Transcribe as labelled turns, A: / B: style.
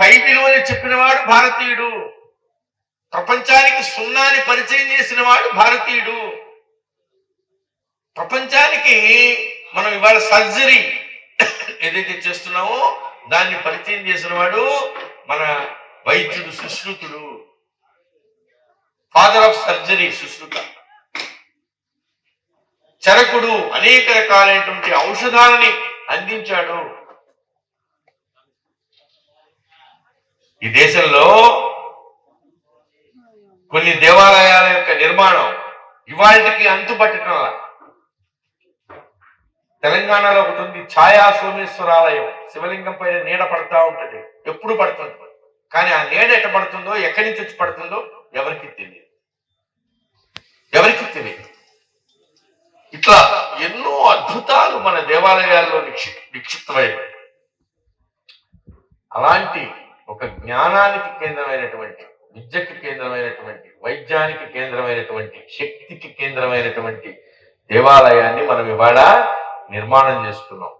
A: పై విలువని చెప్పినవాడు భారతీయుడు. ప్రపంచానికి సున్నాని పరిచయం చేసిన వాడు భారతీయుడు. ప్రపంచానికి మనం ఇవాళ సర్జరీ ఏదైతే చేస్తున్నామో దాన్ని పరిచయం చేసిన వాడు మన వైద్యుడు సుశ్రుతుడు. Father of surgery Sushruta. చరకుడు అనేక రకాలైనటువంటి ఔషధాలని అందించాడు. ఈ దేశంలో కొన్ని దేవాలయాల యొక్క నిర్మాణం ఇవాళకి అంతుపట్టడంలా తెలంగాణలో ఒకటి ఉంది ఛాయా సోమేశ్వరాలయం. శివలింగం పైన నీడ పడతా ఉంటుంది. ఎప్పుడు పడుతుంది? కానీ ఆ నీడ ఎట పడుతుందో ఎక్కడి నుంచి వచ్చి పడుతుందో ఎవరికి తెలియదు. ఎవరికి తెలియదు. ఇట్లా ఎన్నో అద్భుతాలు మన దేవాలయాల్లో నిక్షి నిక్షిప్తమైన అలాంటి జ్ఞానానికి కేంద్రమైనటువంటి విద్యకి కేంద్రమైనటువంటి వైద్యానికి కేంద్రమైనటువంటి శక్తికి కేంద్రమైనటువంటి దేవాలయాన్ని మనం ఇవాళ నిర్మాణం చేసుకున్నాం